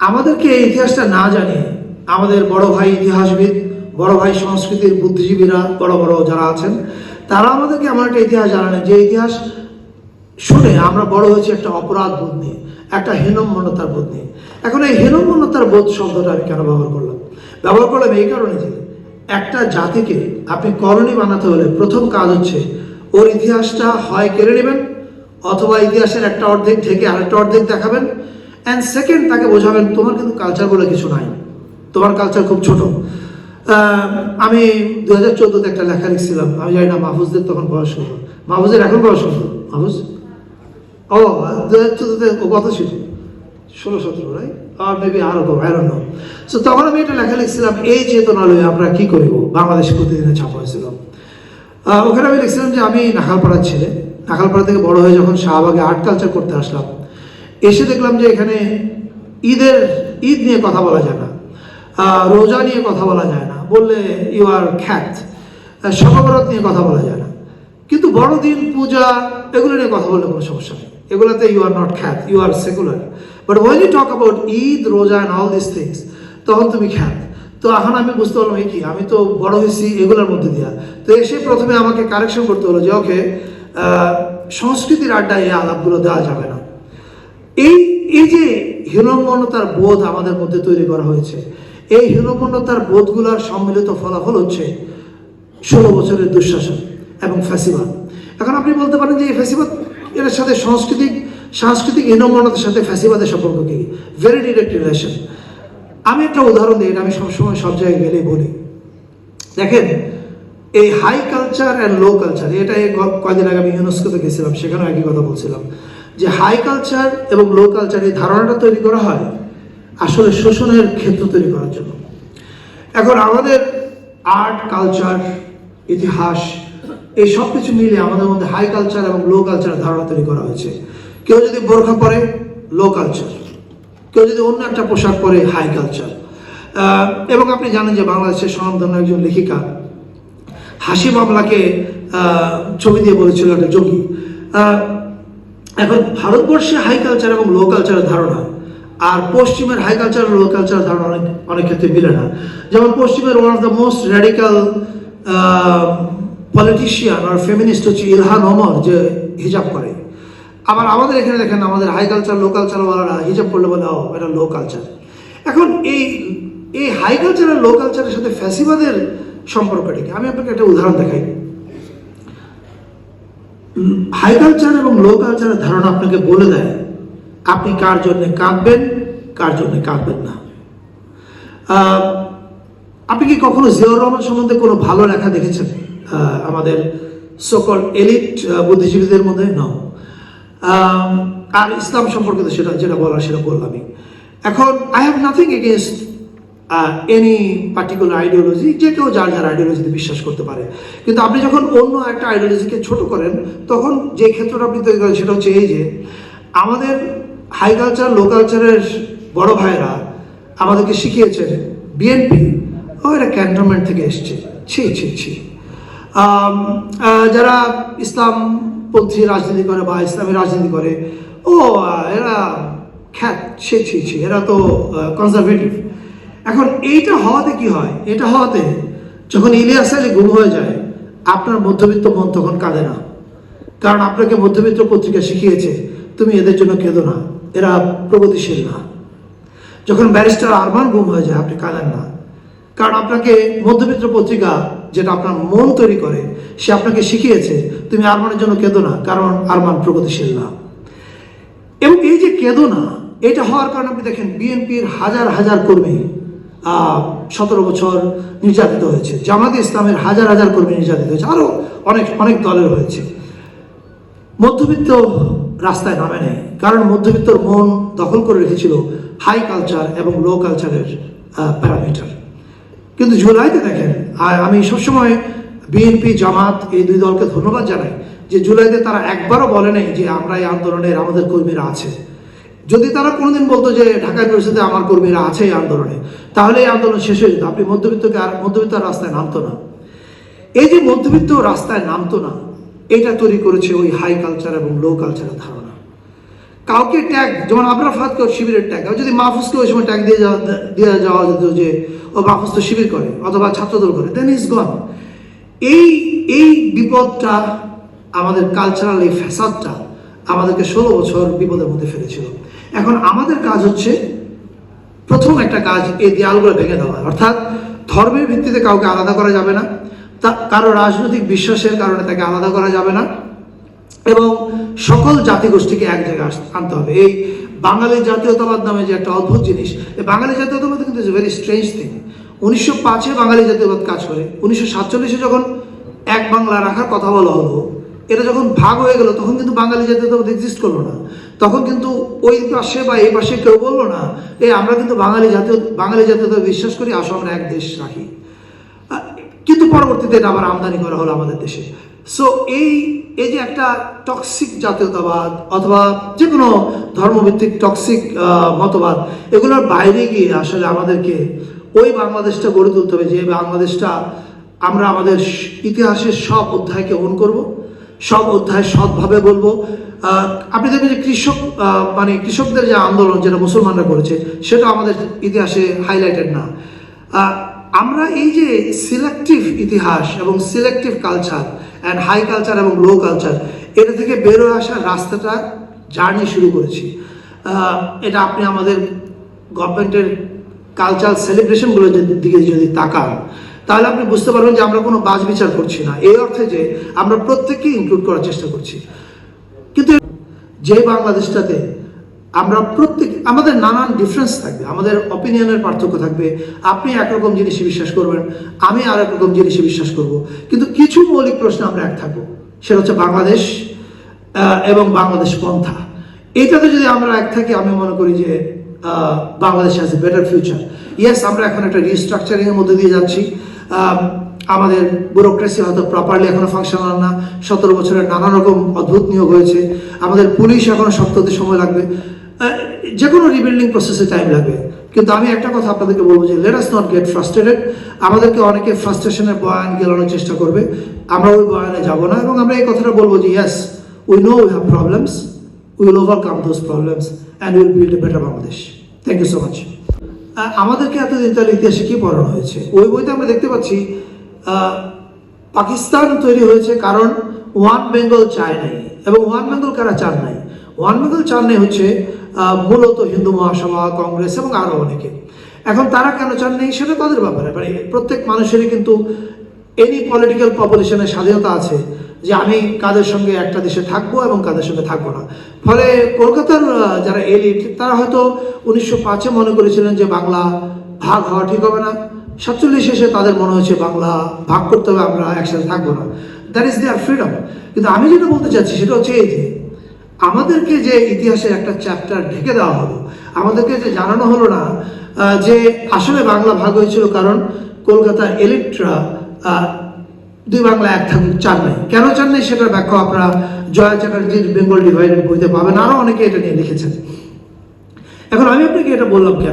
আমাদেরকে এই ইতিহাসটা না জানিয়ে আমাদের বড় ভাই ইতিহাসবিদ, বড় ভাই সংস্কৃতির বুদ্ধিজীবীরা, বড় বড় যারা আছেন, তারা আমাদেরকে এমন একটা ইতিহাস জানালেন যে ইতিহাস শুনে আমরা বড় হয়েছি একটা অপরাধ বোধ নিয়ে, একটা হীনম্মন্যতার বোধ নিয়ে। এখন এই হীনম্মন্যতার বোধ শব্দটা আমি কেন ব্যবহার করলাম? ব্যবহার করলাম এই কারণে যে একটা জাতিকে আপনি করণী বানাতে হলে প্রথম কাজ হচ্ছে ওর ইতিহাসটা হয় কেড়ে নেবেন, অথবা ইতিহাসের একটা অর্ধেক থেকে আরেকটা অর্ধেক দেখাবেন অ্যান্ড সেকেন্ড তাকে বোঝাবেন, তোমার কিন্তু কালচার বলে কিছু নাই। তোমার কালচার খুব ছোট। আমি দু হাজার চোদ্দোতে একটা লেখা লিখছিলাম। আমি জানি না, মাহফুজদের তখন বয়স কত? মাহফুজের এখন বয়স কত? মাহফুজ? ও দু হাজার চোদ্দোতে কত ছিল? ষোলো, সতেরো রাই আর মেবি আরও কম ডোন্ট সো তখন আমি একটা লেখা লিখছিলাম, এই চেতনা লয়ে আমরা কি করিব? বাংলাদেশ প্রতিদিনে ছাপা হয়েছিল। ওখানে আমি লিখছিলাম যে, আমি নাখালপাড়ার ছেলে। নাখালপাড়া থেকে বড় হয়ে যখন শাহবাগে আর্ট কালচার করতে আসলাম এসে দেখলাম যে এখানে ঈদের, ঈদ নিয়ে কথা বলা যায় না রোজা নিয়ে কথা বলা যায় না, বললে ইউ আর খ্যাত সমাবরত নিয়ে কথা বলা যায় না। কিন্তু বড়দিন, পূজা, এগুলো নিয়ে কথা বললে কোনো সমস্যা নেই। এগুলোতে ইউ আর নট খ্যাত you are secular but when you talk about Eid, roza and all this things তখন তুমি খ্যাত তো এখন আমি বুঝতে পারলাম এই কি, আমি তো বড় হয়েছি এগুলোর মধ্যে দিয়া। তো এসে প্রথমে আমাকে কারেকশন করতে হলো যে ওকে সংস্কৃতির আড্ডায় এই আলাপগুলো দেওয়া যাবে না। এই এই যে হীনম্মন্যতার বোধ আমাদের মধ্যে তৈরি করা হয়েছে, এই হীনম্মন্যতার বোধগুলোর সম্মিলিত ফলাফল হচ্ছে ষোলো বছরের দুঃশাসন এবং ফ্যাসিবাদ। এখন আপনি বলতে পারেন যে এই ফ্যাসিবাদ, এর সাথে সাংস্কৃতিক সাংস্কৃতিক হীনম্মন্যতার সাথে ফ্যাসিবাদের সম্পর্ক কি? ভেরি ডিরেক্ট রিলেশন আমি একটা উদাহরণ দিই আমি সবসময় সব জায়গায় গেলেই বলি। দেখেন, এই high culture and low culture এটা কয়দিন আগে আমি ইউনেস্কোতে গেছিলাম, সেখানেও একই কথা বলছিলাম। যে হাই কালচার এবং লো কালচার এই ধারণাটা তৈরি করা হয়, আসলে শোষণের ক্ষেত্র তৈরি করার জন্য। এখন আমাদের আর্ট কালচার ইতিহাস, এই সব কিছু মিলে আমাদের মধ্যে হাই কালচার এবং লো কালচারের ধারণা তৈরি করা হয়েছে। কেউ যদি বোরখা পরে লো কালচার কেউ যদি অন্য একটা পোশাক পরে হাই কালচার এবং আপনি জানেন যে বাংলাদেশের স্বনামধন্য একজন লেখিকা হাসি মামলাকে ছবি দিয়ে বলেছিল একটা যোগী এখন ভারতবর্ষে হাই কালচার এবং লো কালচারের ধারণা, আর পশ্চিমের হাই কালচার লো কালচারের ধারণা অনেক অনেক ক্ষেত্রে মিলে না। যেমন পশ্চিমের one of the most radical politician R feminist হচ্ছে ইলহান ওমর, যে হিজাব করে। আবার আমাদের এখানে দেখেন, আমাদের হাই কালচার লো কালচারওয়ালারা হিজাব করলে বলে ও এটা লো কালচার এখন এই এই হাই কালচার আর লো কালচারের সাথে ফ্যাসিবাদের সম্পর্কটা কি? আমি আপনাকে একটা উদাহরণ দেখাই। হাই কালচার এবং লো কালচারের ধারণা আপনাকে বলে দেয়, আপনি কার জন্য কাঁদবেন, কার জন্যে কাঁদবেন না। আপনি কি কখনো জিয়াউর রহমান সম্বন্ধে কোনো ভালো লেখা দেখেছেন? আমাদের সকল এলিট বুদ্ধিজীবীদের মধ্যে? নাও আর ইসলাম সম্পর্কে তো সেটা যেটা বলার সেটা বললামই। এখন I have nothing against any particular ideology যে কেউ যার যার আইডিওলজিতে বিশ্বাস করতে পারে। কিন্তু আপনি যখন অন্য একটা আইডিওলজিকে ছোট করেন, তখন যে ক্ষেত্রটা আপনি তৈরি করেন, সেটা হচ্ছে এই যে, আমাদের হাই কালচার লো কালচারের বড় ভাইরা আমাদেরকে শিখিয়েছেন বিএনপি ও এটা ক্যান্টনমেন্ট থেকে এসছে। ছি ছি ছি। যারা ইসলামপন্থী রাজনীতি করে বা ইসলামী রাজনীতি করে, ও, এরা খ্যাত। ছি ছি ছি, এরা তো কনজারভেটিভ এখন এইটা হওয়াতে কি হয়? এটা হওয়াতে যখন ইলিয়াস আলী গুম হয়ে যায়, আপনার মধ্যবিত্ত মন তখন কাঁদে না। কারণ আপনাকে মধ্যবিত্ত পত্রিকা শিখিয়েছে, তুমি এদের জন্য কেঁদো না, এরা প্রগতিশীল না। যখন ব্যারিস্টার আরমান গুম হয়ে যায়, আপনি কাঁদেন না। কারণ আপনাকে মধ্যবিত্ত পত্রিকা যেটা আপনার মন তৈরি করে, সে আপনাকে শিখিয়েছে, তুমি আরমানের জন্য কেঁদো না, কারণ আরমান প্রগতিশীল না। এবং এই যে কেঁদো না, এটা হওয়ার কারণে আপনি দেখেন, বিএনপির হাজার হাজার কর্মী সতেরো বছর নির্যাতিত হয়েছে। জামাতে ইসলামের হাজার হাজার কর্মী নির্যাতিত হয়েছে। আরও অনেক অনেক দলের হয়েছে। মধ্যবিত্ত রাস্তায় নামে নেয় কারণ মধ্যবিত্তর মন দখল করে রেখেছিল হাই কালচার এবং লো কালচারের প্যারামিটার কিন্তু জুলাইতে দেখেন আর আমি সবসময় বিএনপি, জামাত এই দুই দলকে ধন্যবাদ জানাই যে জুলাইতে তারা একবারও বলে নাই যে আমরা এই আন্দোলনের আমাদের কর্মীরা আছে। যদি তারা কোনোদিন বলতো যে ঢাকা ইউনিভার্সিটিতে আমার কর্মীরা আছে এই আন্দোলনে, তাহলে এই আন্দোলন শেষ হয়ে যেত। আপনি মধ্যবিত্তকে আর মধ্যবিত্ত রাস্তায় নামতো না। এই যে মধ্যবিত্ত রাস্তায় নামতো না, এটা তৈরি করেছে ওই হাই কালচার এবং লো কালচারের ধারণা। কাউকে ট্যাগ যেমন আমরা ফাঁদকে শিবিরের ট্যাগ যদি মাহফুজকে ওই সময় ট্যাগ দিয়ে যাওয়া দিয়ে যাওয়া যেত যে, ও মাহফুজ তো শিবির করে, অথবা ছাত্রদল করে দেন ইজ গন এই এই বিপদটা আমাদের কালচারাল এই ফ্যাসাদটা আমাদেরকে ষোলো বছর বিপদের মধ্যে ফেলেছিল। এখন আমাদের কাজ হচ্ছে প্রথম একটা কাজ এই দেয়ালগুলো ভেঙে দেওয়া। অর্থাৎ ধর্মের ভিত্তিতে কাউকে আলাদা করা যাবে না, তা কারও রাজনৈতিক বিশ্বাসের কারণে তাকে আলাদা করা যাবে না, এবং সকল জাতিগোষ্ঠীকে এক জায়গায় আনতে হবে। এই বাঙালি জাতীয়তাবাদ নামে যে একটা অদ্ভুত জিনিস, এই বাঙালি জাতীয়তাবাদ কিন্তু ইজ ভেরি স্ট্রেঞ্জ থিং উনিশশো পাঁচে বাঙালি জাতীয়বাদ কাজ করে, উনিশশো সাতচল্লিশে যখন এক বাংলা রাখার কথা বলা হলো এটা যখন ভাগ হয়ে গেল, তখন কিন্তু বাঙালি জাতীয়তাবাদ এক্সিস্ট করল না। তখন কিন্তু ওই পাশে বা এই পাশে কেউ বলল না, এই আমরা কিন্তু বাঙালি জাতীয় বাঙালি জাতীয়তা বিশ্বাস করি, আসো আমরা এক দেশ রাখি। কিন্তু পরবর্তীতে এটা আবার আমদানি করা হলো আমাদের দেশে। সো এই এই যে একটা টক্সিক জাতীয়তাবাদ অথবা যে কোনো ধর্মভিত্তিক টক্সিক মতবাদ, এগুলোর বাইরে গিয়ে আসলে আমাদেরকে ওই বাংলাদেশটা গড়ে তুলতে হবে যে বাংলাদেশটা আমরা আমাদের ইতিহাসের সব অধ্যায়কে ওন করব। সব অধ্যায় সৎভাবে বলব। আপনি দেখবেন যে কৃষক মানে কৃষকদের যে আন্দোলন যেটা মুসলমানরা করেছে, সেটা আমাদের ইতিহাসে হাইলাইটেড না। আমরা এই যে সিলেক্টিভ ইতিহাস এবং selective culture and high culture এবং লো কালচার এটা থেকে বেরোয় আসার রাস্তাটা জার্নি শুরু করেছি। এটা আপনি আমাদের গভর্নমেন্টের কালচার সেলিব্রেশনগুলোর দিকে যদি তাকান তাহলে আপনি বুঝতে পারবেন যে আমরা কোনো বাজ বিচার করছি না। এই অর্থে যে আমরা প্রত্যেককে ইনক্লুড করার চেষ্টা করছি। কিন্তু যে বাংলাদেশটাতে আমরা প্রত্যেক, আমাদের নানান ডিফারেন্স থাকবে, আমাদের অপিনিয়নের পার্থক্য থাকবে। আপনি একরকম জিনিসে বিশ্বাস করবেন, আমি আর একরকম জিনিসে বিশ্বাস করব। কিন্তু কিছু মৌলিক প্রশ্নে আমরা এক থাকব, সেটা হচ্ছে বাংলাদেশ এবং বাংলাদেশ পন্থা। এইটাতে যদি আমরা এক থাকি, আমি মনে করি যে Bangladesh has a better future yes আমরা এখন একটা রিস্ট্রাকচারিং এর মধ্যে দিয়ে যাচ্ছি। আমাদের ব্যুরোক্রেসি হয়তো প্রপারলি এখনও ফাংশনাল না। সতেরো বছরের নানা রকম অদ্ভুত নিয়োগ হয়েছে। আমাদের পুলিশ এখনও হতে সময় লাগবে। যে কোনো রিবিল্ডিং প্রসেসে টাইম লাগবে। কিন্তু আমি একটা কথা আপনাদেরকে বলব যে let us not get frustrated আমাদেরকে অনেকে ফ্রাস্ট্রেশনের বয়ান গেলানোর চেষ্টা করবে। আমরা ওই বয়ানে যাব না এবং আমরা এই কথাটা বলব যে yes we know we have problems we will overcome those problems and will build a better Bangladesh thank you so much আমাদেরকে এতদিন তাহলে ইতিহাসে কি পড়ানো হয়েছে? ওই বইতে আমরা দেখতে পাচ্ছি পাকিস্তান তৈরি হয়েছে কারণ ওয়ান বেঙ্গল চায় নাই। এবং ওয়ান বেঙ্গল কারা চান নাই? ওয়ান বেঙ্গল চান নাই হচ্ছে মূলত হিন্দু মহাসভা, কংগ্রেস এবং আরও অনেকে। এখন তারা কেন চান নেই সেটা তাদের ব্যাপারে মানে প্রত্যেক মানুষেরই কিন্তু এনি পলিটিক্যাল পপুলেশনের স্বাধীনতা আছে। যে আমি কাদের সঙ্গে একটা দেশে থাকব এবং কাদের সঙ্গে থাকব না। ফলে কলকাতার যারা এলিট, তারা হয়তো উনিশশো পাঁচে মনে করেছিলেন যে বাংলা ভাগ হওয়া ঠিক হবে না। সাতচল্লিশ এসে তাদের মনে হচ্ছে বাংলা ভাগ করতে হবে, আমরা একসাথে থাকব না। দ্যাট ইজ দেয়ার ফ্রিডম কিন্তু আমি যেটা বলতে চাচ্ছি সেটা হচ্ছে এই যে, আমাদেরকে যে ইতিহাসের একটা চ্যাপ্টার ঢেকে দেওয়া হলো, আমাদেরকে যে জানানো হলো না যে আসলে বাংলা ভাগ হয়েছিল কারণ কলকাতার এলিটরা দুই বাংলা এক থাকুক চান নাই কেন চান নাই সেটার ব্যাখ্যা আপনারা জয়া চ্যাটার্জির বেঙ্গল ডিভাইডেড বইতে পাবেন আরও অনেকে এটা নিয়ে লিখেছেন। এখন আমি আপনাকে এটা বললাম কেন?